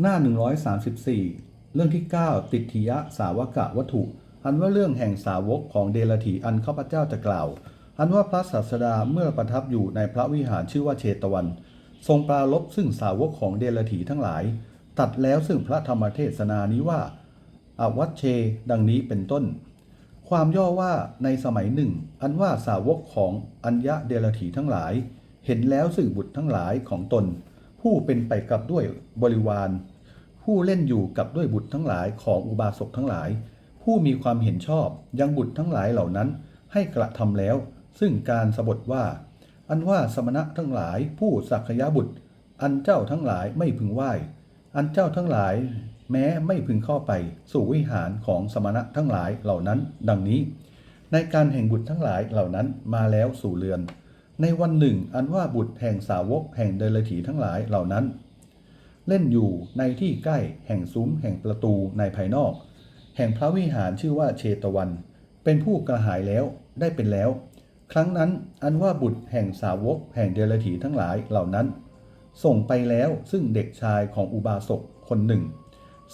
หน้า 134 เรื่องที่ 9 ติทิยะสาวกะวัตถุ อันว่าเรื่องแห่งสาวกของเดลถีอันข้าพเจ้าจะกล่าว อันว่าพระศาสดาเมื่อประทับอยู่ในพระวิหารชื่อว่าเชตวัน ทรงปรารบซึ่งสาวกของเดลถีทั้งหลาย ตัดแล้วซึ่งพระธรรมเทศนานี้ว่าอวัชเช ดังนี้เป็นต้น ความย่อว่าในสมัยหนึ่ง อันว่าสาวกของอัญญะเดลถีทั้งหลาย เห็นแล้วซึ่งบุตรทั้งหลายของตน ผู้เป็นไปกับด้วยบริวาร ผู้เล่นอยู่กับด้วยบุตรทั้งหลายของอุบาสกทั้งหลาย ผู้มีความเห็นชอบยังบุตรทั้งหลายเหล่านั้น ให้กระทำแล้ว ซึ่งการสบทว่า อันว่าสมณะทั้งหลายผู้สักยะบุตร อันเจ้าทั้งหลายไม่พึงไหว้ อันเจ้าทั้งหลาย แม้ไม่พึงเข้าไป สู่วิหารของสมณะทั้งหลายเหล่านั้น ดังนี้ ในการแห่งบุตรทั้งหลายเหล่านั้นมาแล้วสู่เรือน ในวันหนึ่ง อันว่าบุตรแห่งสาวกแห่งเดลถีทั้งหลายเหล่านั้น เล่นอยู่ในที่ใกล้แห่งซุ้มแห่งประตูในภายนอก แห่งพระวิหารชื่อว่าเชตวัน เป็นผู้กระหายแล้วได้เป็นแล้ว ครั้งนั้นอันว่าบุตรแห่งสาวกแห่งเดลถีทั้งหลายเหล่านั้น ส่งไปแล้วซึ่งเด็กชายของอุบาสกคนหนึ่ง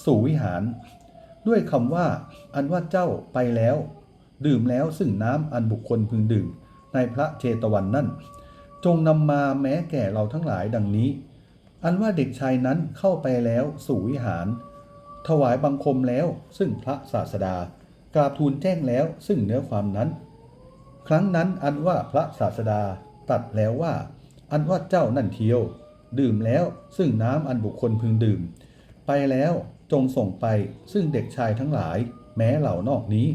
สู่วิหาร ด้วยคำว่า อันว่าเจ้าไปแล้ว ดื่มแล้วซึ่งน้ำอันบุคคลพึงดื่ม ในพระเชตวันนั่น จงนำมาแม้แก่เราทั้งหลายดังนี้ อันว่าเด็กชายนั้นเข้าไปแล้วสู่วิหาร ถวายบังคมแล้วซึ่งพระศาสดากราบทูลแจ้งแล้วซึ่งเนื้อความนั้น ครั้งนั้นอันว่าพระศาสดาตัดแล้วว่า อันว่าเจ้านั่นเทียว ดื่มแล้วซึ่งน้ำอันบุคคลพึงดื่ม ไปแล้วจงส่งไปซึ่งเด็กชายทั้งหลาย แม้เหล่านอกนี้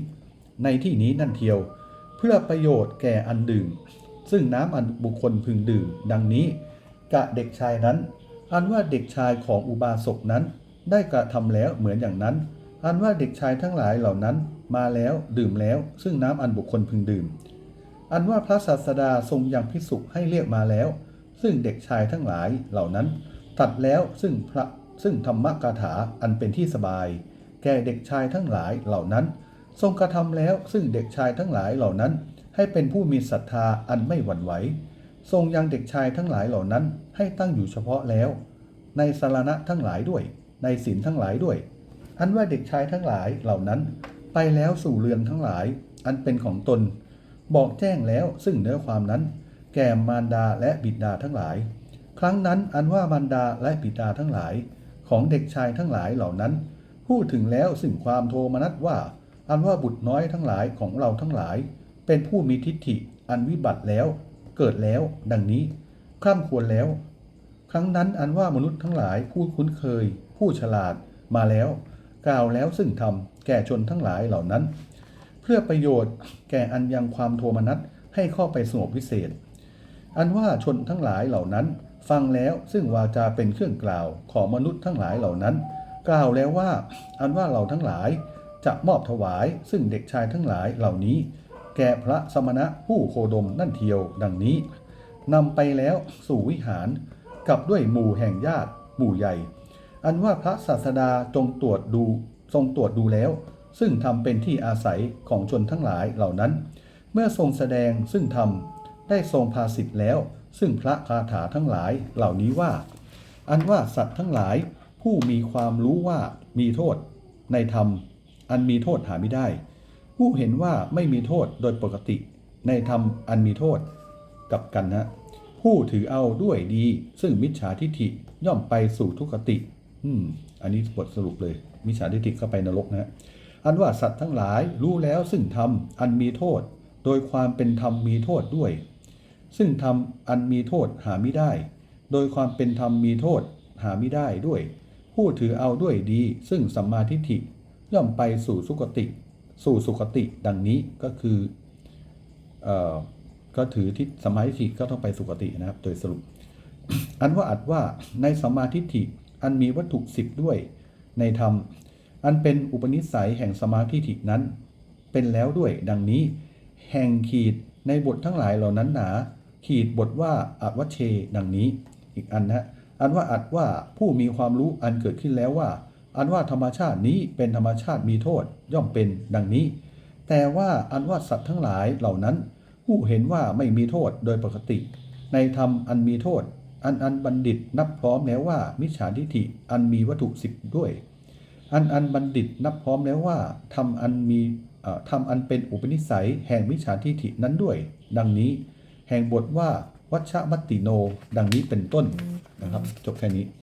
ในที่นี้นั่นเทียว เพื่อประโยชน์แก่อันดื่ม ซึ่งน้ำอันบุคคลพึงดื่ม ดังนี้กะเด็กชายนั้น อันว่าเด็กชายของอุบาสกนั้น ได้กระทำแล้วเหมือนอย่างนั้น อันว่าเด็กชายทั้งหลายเหล่านั้นมาแล้วดื่มแล้ว ซึ่งน้ำอันบุคคลพึงดื่ม อันว่าพระศาสดาทรงยังพิสุให้เรียกมาแล้ว ซึ่งเด็กชายทั้งหลายเหล่านั้น ตัดแล้วซึ่งพระซึ่งธรรมกถาอันเป็นที่สบาย แก่เด็กชายทั้งหลายเหล่านั้น ทรงกระทำแล้วซึ่งเด็กชายทั้งหลายเหล่านั้น ให้เป็นผู้มีศรัทธาอันไม่หวั่นไหว ทรงยังเด็กชายทั้งหลายเหล่านั้น ให้ตั้งอยู่เฉพาะแล้ว ในสารณะทั้งหลายด้วย ในศีลทั้งหลายด้วย อันว่าเด็กชายทั้งหลายเหล่านั้น ไปแล้วสู่เรือนทั้งหลาย อันเป็นของตน บอกแจ้งแล้วซึ่งเนื้อความนั้น แก่มารดาและบิดาทั้งหลาย ครั้งนั้นอันว่ามารดาและบิดาทั้งหลาย ของเด็กชายทั้งหลายเหล่านั้น พูดถึงแล้วซึ่งความโทมนัสว่า อันว่าบุตรน้อยทั้งหลายของเราทั้งหลาย เป็นผู้มีทิฏฐิอันวิบัติแล้ว เกิดแล้ว ดังนี้คร่ำควรแล้ว ครั้งนั้นอันว่ามนุษย์ทั้งหลายผู้คุ้นเคย ผู้ฉลาดมาแล้ว กล่าวแล้วซึ่งธรรมแก่ชนทั้งหลายเหล่านั้น เพื่อประโยชน์แก่อันยังความโทมนัสให้เข้าไปสงบวิเศษ อันว่าชนทั้งหลายเหล่านั้น ฟังแล้วซึ่งวาจาเป็นเครื่องกล่าวของมนุษย์ทั้งหลายเหล่านั้น กล่าวแล้วว่า อันว่าเราทั้งหลาย จะมอบถวายซึ่งเด็กชายทั้งหลายเหล่านี้ แก่พระสมณะผู้โคดมนั่นเทียวดังนี้นำไปแล้วสู่วิหารกับด้วยหมู่แห่งญาติหมู่ใหญ่ อันว่าพระศาสดาจงตรวจดูทรงตรวจดูแล้ว ซึ่งทำเป็นที่อาศัยของชนทั้งหลายเหล่านั้น เมื่อทรงแสดงซึ่งทำได้ทรงภาสิทธิ์แล้ว ซึ่งพระคาถาทั้งหลายเหล่านี้ว่า อันว่าสัตว์ทั้งหลายผู้มีความรู้ว่ามีโทษในธรรม อันมีโทษหาไม่ได้ ผู้เห็นว่าไม่มีโทษโดยปกติ ในธรรมอันมีโทษกับกันนะผู้ถือเอาด้วยดี ซึ่งมิจฉาทิฏฐิย่อมไปสู่ทุกขติ อืม อันนี้บทสรุปเลย มิจฉาทิฏฐิเข้าไปนรกนะฮะอันว่าสัตว์ทั้งหลายรู้แล้วซึ่งธรรมอันมีโทษ โดยความเป็นธรรมมีโทษด้วย ซึ่งธรรมอันมีโทษหาไม่ได้ โดยความเป็นธรรมมีโทษหาไม่ได้ด้วย ผู้ถือเอาด้วยดี ซึ่งสัมมาทิฏฐิ ย่อมไปสู่สุคติ สู่สุคติดังนี้ก็คือเอ่อก็ถือทิศสมาทิก็ต้องไปสุคตินะครับ โดยสรุป อันว่าอัดว่าในสมาทิฐิอันมีวัตถุสิบด้วยในธรรม อันเป็นอุปนิสัยแห่งสมาธิฐินั้น เป็นแล้วด้วยดังนี้ แห่งขีดในบททั้งหลายเหล่านั้นหนา ขีดบทว่าอัวัชเช ดังนี้ อีกอันนะอันว่าอัดว่าผู้มีความรู้อันเกิดขึ้นแล้วว่า อันว่าธรรมชาตินี้เป็นธรรมชาติมีโทษย่อมเป็นดังนี้ แต่ว่าอันว่าสัตว์ทั้งหลายเหล่านั้น ผู้เห็นว่าไม่มีโทษโดยปกติ ในธรรมอันมีโทษ อันอันบัณฑิตนับพร้อมแล้วว่า มิจฉาทิฏฐิอันมีวัตถุสิบด้วย อันอันบัณฑิตนับพร้อมแล้วว่าทำอันมีเอ่อทำอันเป็นอุปนิสัยแห่งมิจฉาทิฏฐินั้นด้วย ดังนี้ แห่งบทว่าวัชมัตติโน ดังนี้เป็นต้นนะครับ จบแค่นี้